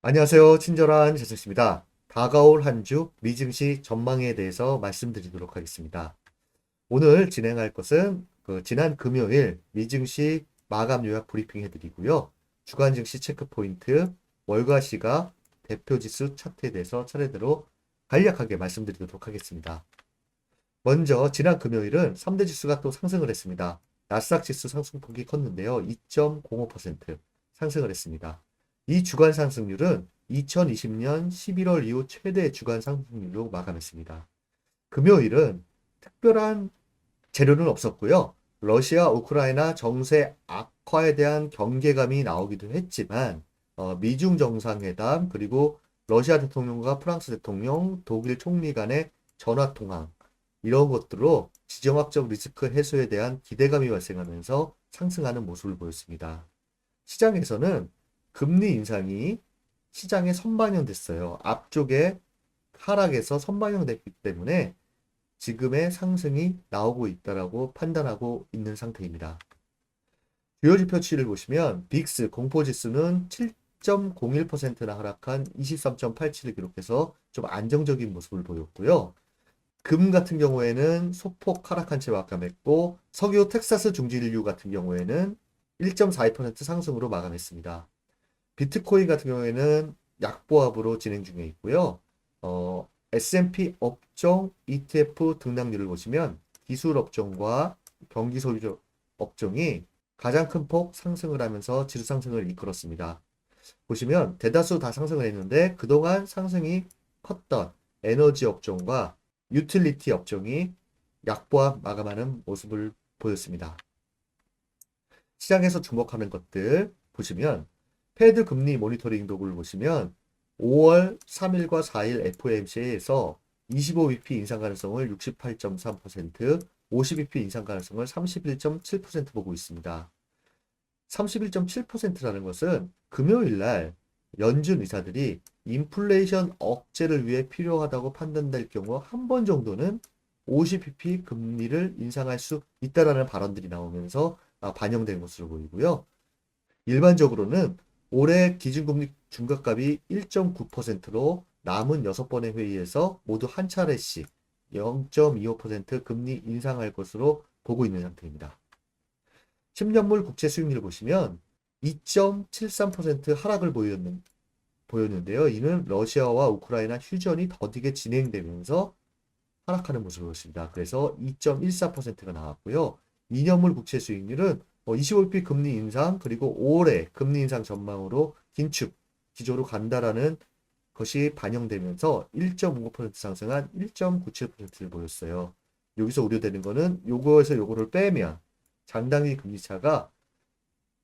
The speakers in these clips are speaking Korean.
안녕하세요. 친절한 재수씨입니다. 다가올 한 주 미증시 전망에 대해서 말씀드리도록 하겠습니다. 오늘 진행할 것은 그 지난 금요일 미증시 마감 요약 브리핑 해드리고요. 주간 증시 체크 포인트, 월과 시가 대표 지수 차트에 대해서 차례대로 간략하게 말씀드리도록 하겠습니다. 먼저 지난 금요일은 3대 지수가 또 상승을 했습니다. 나스닥 지수 상승폭이 컸는데요. 2.05% 상승을 했습니다. 이 주간 상승률은 2020년 11월 이후 최대 주간 상승률로 마감했습니다. 금요일은 특별한 재료는 없었고요. 러시아, 우크라이나 정세 악화에 대한 경계감이 나오기도 했지만 어, 미중 정상회담 그리고 러시아 대통령과 프랑스 대통령, 독일 총리 간의 전화 통화 이런 것들로 지정학적 리스크 해소에 대한 기대감이 발생하면서 상승하는 모습을 보였습니다. 시장에서는 금리 인상이 시장에 선반영됐어요. 앞쪽에 하락에서 선반영됐기 때문에 지금의 상승이 나오고 있다라고 판단하고 있는 상태입니다. 주요 지표치를 보시면 빅스 공포지수는 7.01%나 하락한 23.87을 기록해서 좀 안정적인 모습을 보였고요. 금 같은 경우에는 소폭 하락한 채 마감했고 석유 텍사스 중진류 같은 경우에는 1.42% 상승으로 마감했습니다. 비트코인 같은 경우에는 약보합으로 진행 중에 있고요. 어, S&P 업종 ETF 등락률을 보시면 기술 업종과 경기 소유 업종이 가장 큰 폭 상승을 하면서 지수 상승을 이끌었습니다. 보시면 대다수 다 상승을 했는데 그동안 상승이 컸던 에너지 업종과 유틸리티 업종이 약보합 마감하는 모습을 보였습니다. 시장에서 주목하는 것들 보시면 페드 금리 모니터링 도구를 보시면 5월 3일과 4일 FOMC에서 25bp 인상 가능성을 68.3%, 50bp 인상 가능성을 31.7% 보고 있습니다. 31.7%라는 것은 금요일 날 연준 의사들이 인플레이션 억제를 위해 필요하다고 판단될 경우 한 번 정도는 50bp 금리를 인상할 수 있다라는 발언들이 나오면서 아, 반영된 것으로 보이고요. 일반적으로는 올해 기준금리 중간값이 1.9%로 남은 6번의 회의에서 모두 한 차례씩 0.25% 금리 인상할 것으로 보고 있는 상태입니다. 10년물 국채 수익률을 보시면 2.73% 하락을 보였는, 보였는데요. 이는 러시아와 우크라이나 휴전이 더디게 진행되면서 하락하는 모습을 보였습니다. 그래서 2.14%가 나왔고요. 2년물 국채 수익률은 25일 금리 인상 그리고 올해 금리 인상 전망으로 긴축 기조로 간다라는 것이 반영되면서 1.55% 상승한 1.97%를 보였어요. 여기서 우려되는 거는 요거에서 요거를 빼면 장당기 금리 차가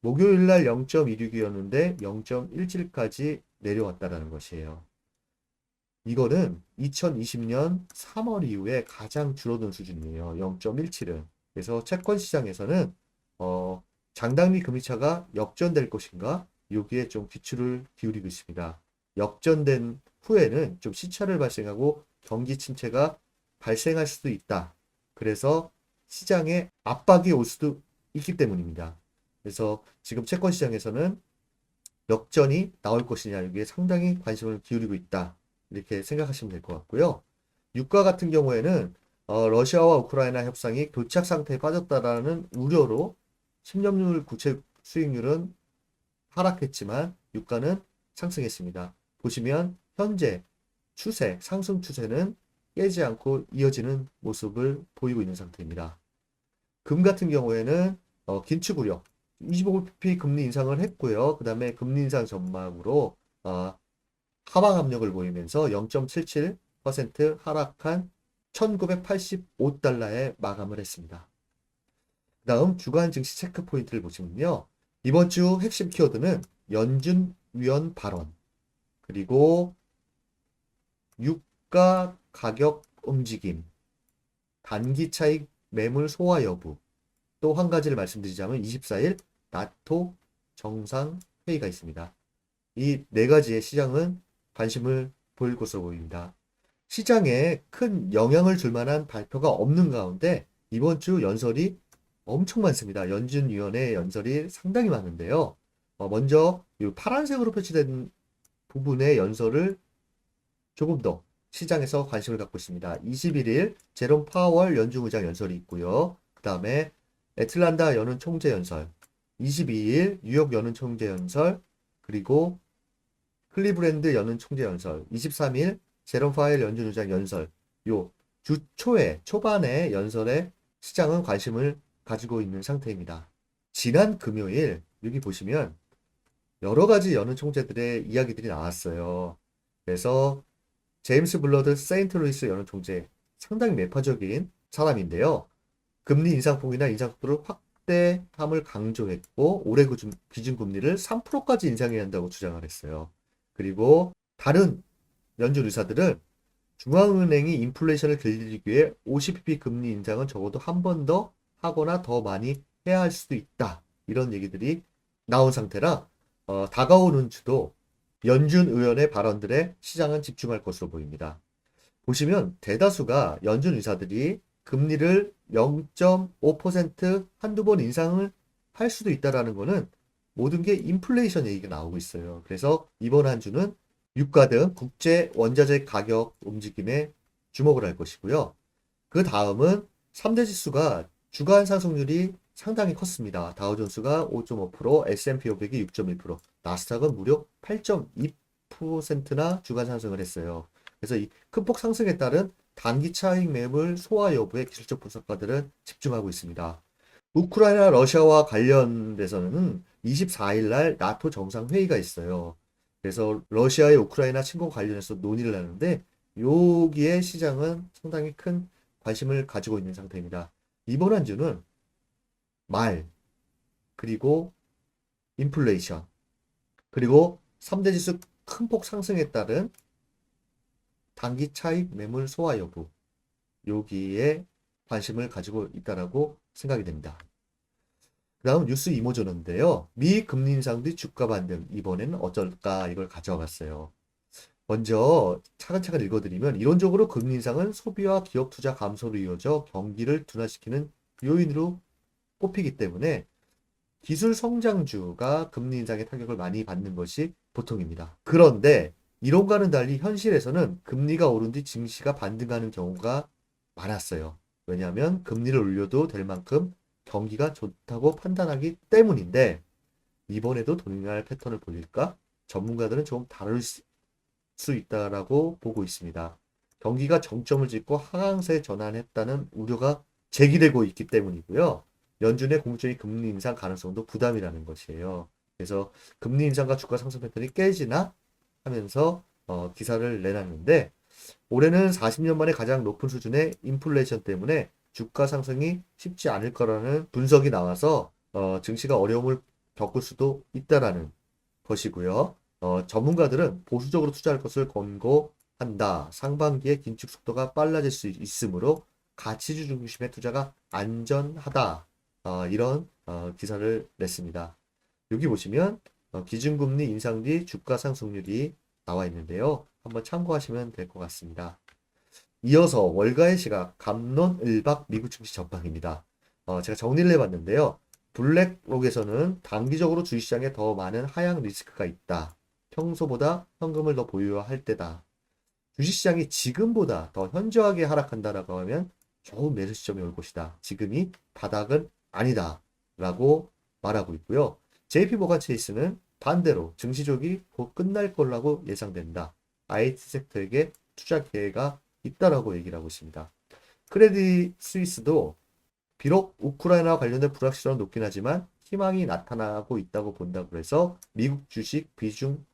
목요일 날 0.16이었는데 0.17까지 내려왔다라는 것이에요. 이거는 2020년 3월 이후에 가장 줄어든 수준이에요. 0.17은. 그래서 채권 시장에서는 어, 장단기 금리차가 역전될 것인가? 여기에 좀 귀추를 기울이고 있습니다. 역전된 후에는 좀 시차를 발생하고 경기 침체가 발생할 수도 있다. 그래서 시장에 압박이 올 수도 있기 때문입니다. 그래서 지금 채권 시장에서는 역전이 나올 것이냐 여기에 상당히 관심을 기울이고 있다. 이렇게 생각하시면 될 것 같고요. 유가 같은 경우에는 어, 러시아와 우크라이나 협상이 교착 상태에 빠졌다라는 우려로 10년물 국채 수익률은 하락했지만 유가는 상승했습니다. 보시면 현재 추세, 상승 추세는 깨지 않고 이어지는 모습을 보이고 있는 상태입니다. 금 같은 경우에는 어, 긴축 우려, 25bp 금리 인상을 했고요. 그 다음에 금리 인상 전망으로 어, 하방 압력을 보이면서 0.77% 하락한 1985달러에 마감을 했습니다. 그 다음 주간 증시 체크 포인트를 보시면요. 이번 주 핵심 키워드는 연준 위원 발언, 그리고 유가 가격 움직임, 단기 차익 매물 소화 여부, 또 한 가지를 말씀드리자면 24일 나토 정상 회의가 있습니다. 이 네 가지의 시장은 관심을 보일 것으로 보입니다. 시장에 큰 영향을 줄 만한 발표가 없는 가운데 이번 주 연설이 엄청 많습니다. 연준위원회 연설이 상당히 많은데요. 어, 먼저 이 파란색으로 표시된 부분의 연설을 조금 더 시장에서 관심을 갖고 있습니다. 21일 제롬 파월 연중 의장 연설이 있고요. 그 다음에 애틀란타 연은 총재 연설, 22일 뉴욕 연은 총재 연설, 그리고 클리브랜드 연은 총재 연설, 23일 제롬 파월 연준 의장 연설, 요 주 초에 초반에 연설에 시장은 관심을 가지고 있는 상태입니다. 지난 금요일 여기 보시면 여러 가지 연은 총재들의 이야기들이 나왔어요. 그래서 제임스 블러드 세인트루이스 연은 총재 상당히 매파적인 사람인데요. 금리 인상 폭이나 인상 속도를 확대함을 강조했고 올해 기준, 기준금리를 3%까지 인상해야 한다고 주장을 했어요. 그리고 다른 연준 의사들은 중앙은행이 인플레이션을 길리기 위해 50bp 금리 인상은 적어도 한 번 더 하거나 더 많이 해야 할 수도 있다. 이런 얘기들이 나온 상태라 어, 다가오는 주도 연준 의원의 발언들에 시장은 집중할 것으로 보입니다. 보시면 대다수가 연준 의사들이 금리를 0.5% 한두 번 인상을 할 수도 있다라는 거는 모든 게 인플레이션 얘기가 나오고 있어요. 그래서 이번 한 주는 유가 등 국제 원자재 가격 움직임에 주목을 할 것이고요. 그 다음은 3대 지수가 주간 상승률이 상당히 컸습니다. 다우존스가 5.5%, S&P 500이 6.1%, 나스닥은 무려 8.2%나 주간 상승을 했어요. 그래서 이 큰 폭 상승에 따른 단기 차익 매물 소화 여부에 기술적 분석가들은 집중하고 있습니다. 우크라이나 러시아와 관련돼서는 24일 날 나토 정상 회의가 있어요. 그래서 러시아의 우크라이나 침공 관련해서 논의를 하는데 여기에 시장은 상당히 큰 관심을 가지고 있는 상태입니다. 이번 한 주는 말, 그리고 인플레이션, 그리고 3대 지수 큰 폭 상승에 따른 단기 차익 매물 소화 여부, 여기에 관심을 가지고 있다라고 생각이 됩니다. 그 다음 뉴스 이모저는데요. 미 금리 인상 뒤 주가 반등, 이번에는 어쩔까 이걸 가져왔어요. 먼저 차근차근 읽어드리면 이론적으로 금리 인상은 소비와 기업 투자 감소로 이어져 경기를 둔화시키는 요인으로 꼽히기 때문에 기술 성장주가 금리 인상의 타격을 많이 받는 것이 보통입니다. 그런데 이론과는 달리 현실에서는 금리가 오른 뒤 증시가 반등하는 경우가 많았어요. 왜냐하면 금리를 올려도 될 만큼 경기가 좋다고 판단하기 때문인데 이번에도 동일할 패턴을 보일까? 전문가들은 좀 다를 수 있다라고 보고 있습니다. 경기가 정점을 찍고 하강세 전환했다는 우려가 제기되고 있기 때문이고요. 연준의 공적인 금리 인상 가능성도 부담이라는 것이에요. 그래서 금리 인상과 주가 상승 패턴이 깨지나 하면서 어, 기사를 내놨는데 올해는 40년 만에 가장 높은 수준의 인플레이션 때문에 주가 상승이 쉽지 않을 거라는 분석이 나와서 어, 증시가 어려움을 겪을 수도 있다라는 것이고요. 어, 전문가들은 보수적으로 투자할 것을 권고한다. 상반기에 긴축 속도가 빨라질 수 있으므로 가치주 중심의 투자가 안전하다. 어, 이런 어, 기사를 냈습니다. 여기 보시면 어, 기준금리 인상 뒤 주가 상승률이 나와 있는데요. 한번 참고하시면 될 것 같습니다. 이어서 월가의 시각 감론 을박 미국 증시 전망입니다. 어, 제가 정리를 해봤는데요. 블랙록에서는 단기적으로 주식시장에 더 많은 하향 리스크가 있다. 평소보다 현금을 더 보유할 때다. 주식시장이 지금보다 더 현저하게 하락한다라고 하면 좋은 매수 시점이 올 것이다. 지금이 바닥은 아니다. 라고 말하고 있고요. JP 모간 체이스는 반대로 증시적이 곧 끝날 거라고 예상된다. IT 섹터에게 투자 기회가 있다라고 얘기를 하고 있습니다. 크레딧 스위스도 비록 우크라이나와 관련된 불확실성은 높긴 하지만 희망이 나타나고 있다고 본다고 해서 미국 주식 비중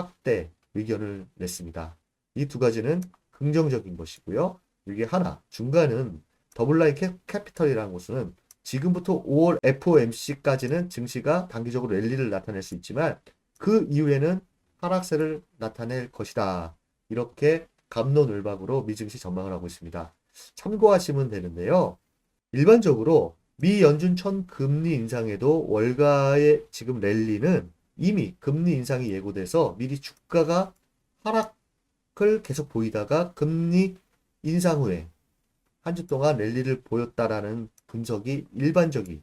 확대 의견을 냈습니다. 이 두 가지는 긍정적인 것이고요. 이게 하나, 중간은 더블라인 캐피털이라는 곳은 지금부터 5월 FOMC까지는 증시가 단기적으로 랠리를 나타낼 수 있지만 그 이후에는 하락세를 나타낼 것이다. 이렇게 감론을박으로 미증시 전망을 하고 있습니다. 참고하시면 되는데요. 일반적으로 미 연준 천 금리 인상에도 월가의 지금 랠리는 이미 금리 인상이 예고돼서 미리 주가가 하락을 계속 보이다가 금리 인상 후에 한 주 동안 랠리를 보였다라는 분석이 일반적인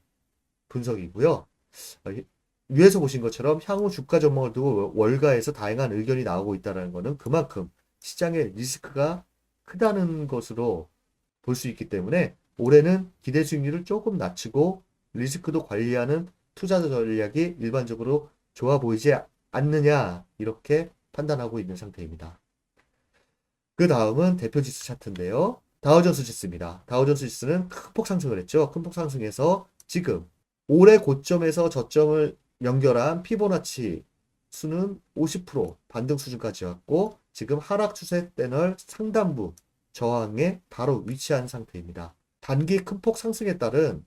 분석이고요. 어, 위에서 보신 것처럼 향후 주가 전망을 두고 월가에서 다양한 의견이 나오고 있다는 것은 그만큼 시장의 리스크가 크다는 것으로 볼 수 있기 때문에 올해는 기대 수익률을 조금 낮추고 리스크도 관리하는 투자 전략이 일반적으로 좋아 보이지 않느냐 이렇게 판단하고 있는 상태입니다. 그 다음은 대표 지수 차트인데요. 다우존스 지수입니다. 다우존스 지수는 큰 폭 상승을 했죠. 큰 폭 상승해서 지금 올해 고점에서 저점을 연결한 피보나치 수는 50% 반등 수준까지 왔고 지금 하락 추세 패널 상단부 저항에 바로 위치한 상태입니다. 단기 큰 폭 상승에 따른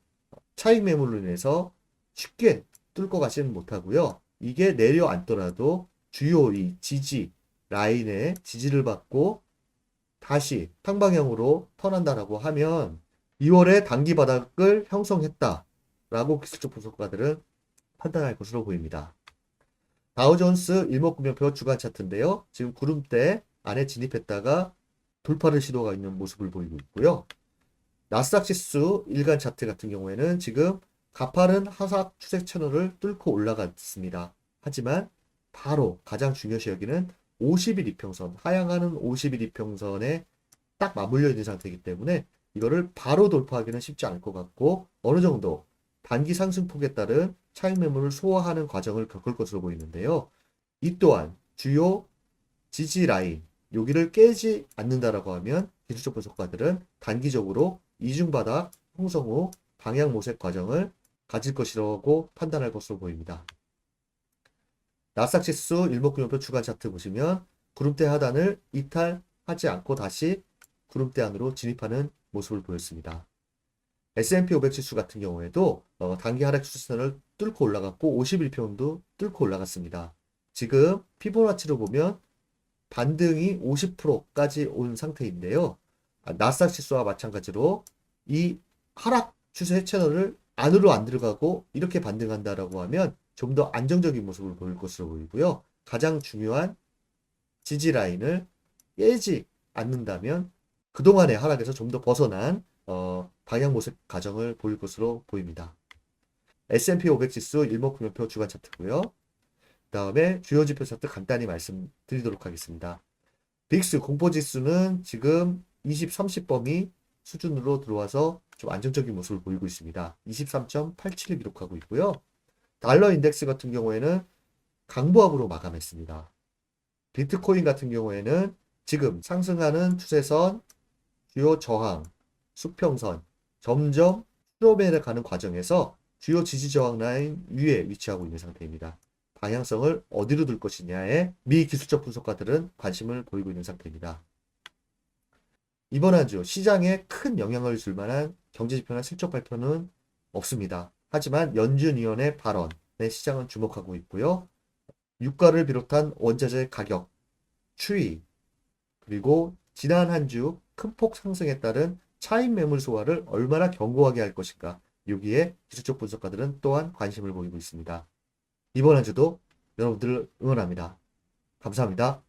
차익 매물로 인해서 쉽게 뚫고 가지는 못하고요. 이게 내려앉더라도 주요 이 지지 라인에 지지를 받고 다시 탕방향으로 턴한다라고 하면 2월에 단기 바닥을 형성했다라고 기술적 분석가들은 판단할 것으로 보입니다. 다우존스 일목구명표 주간 차트인데요. 지금 구름대 안에 진입했다가 돌파를 시도가 있는 모습을 보이고 있고요. 나스닥 지수 일간 차트 같은 경우에는 지금 가파른 하락 추세 채널을 뚫고 올라갔습니다. 하지만 바로 가장 중요시 여기는 50일 이평선, 하향하는 50일 이평선에 딱 맞물려 있는 상태이기 때문에 이거를 바로 돌파하기는 쉽지 않을 것 같고 어느 정도 단기 상승폭에 따른 차익 매물을 소화하는 과정을 겪을 것으로 보이는데요. 이 또한 주요 지지 라인 여기를 깨지 않는다라고 하면 기술적 분석가들은 단기적으로 이중바닥 형성 후 방향 모색 과정을 가질 것이라고 판단할 것으로 보입니다. 나스닥 지수 일목균형표 주간 차트 보시면 구름대 하단을 이탈하지 않고 다시 구름대 안으로 진입하는 모습을 보였습니다. S&P 500 지수 같은 경우에도 어, 단기 하락 추세선을 뚫고 올라갔고 51평도 뚫고 올라갔습니다. 지금 피보나치로 보면 반등이 50%까지 온 상태인데요. 아, 나스닥 지수와 마찬가지로 이 하락 추세 채널을 안으로 안 들어가고 이렇게 반등한다라고 하면 좀 더 안정적인 모습을 보일 것으로 보이고요. 가장 중요한 지지 라인을 깨지 않는다면 그동안의 하락에서 좀 더 벗어난 어, 방향 모습 과정을 보일 것으로 보입니다. S&P 500 지수 일목균형표 주간 차트고요. 다음에 주요 지표 차트 간단히 말씀드리도록 하겠습니다. 빅스 공포 지수는 지금 20, 30 범위 수준으로 들어와서 좀 안정적인 모습을 보이고 있습니다. 23.87을 기록하고 있고요. 달러 인덱스 같은 경우에는 강보합으로 마감했습니다. 비트코인 같은 경우에는 지금 상승하는 추세선, 주요 저항, 수평선, 점점 추로매를 가는 과정에서 주요 지지 저항 라인 위에 위치하고 있는 상태입니다. 방향성을 어디로 둘 것이냐에 미 기술적 분석가들은 관심을 보이고 있는 상태입니다. 이번 한 주 시장에 큰 영향을 줄 만한 경제지표나 실적 발표는 없습니다. 하지만 연준위원회 발언에 시장은 주목하고 있고요. 유가를 비롯한 원자재 가격, 추이, 그리고 지난 한 주 큰 폭 상승에 따른 차익 매물 소화를 얼마나 견고하게 할 것인가. 여기에 기술적 분석가들은 또한 관심을 보이고 있습니다. 이번 한 주도 여러분들을 응원합니다. 감사합니다.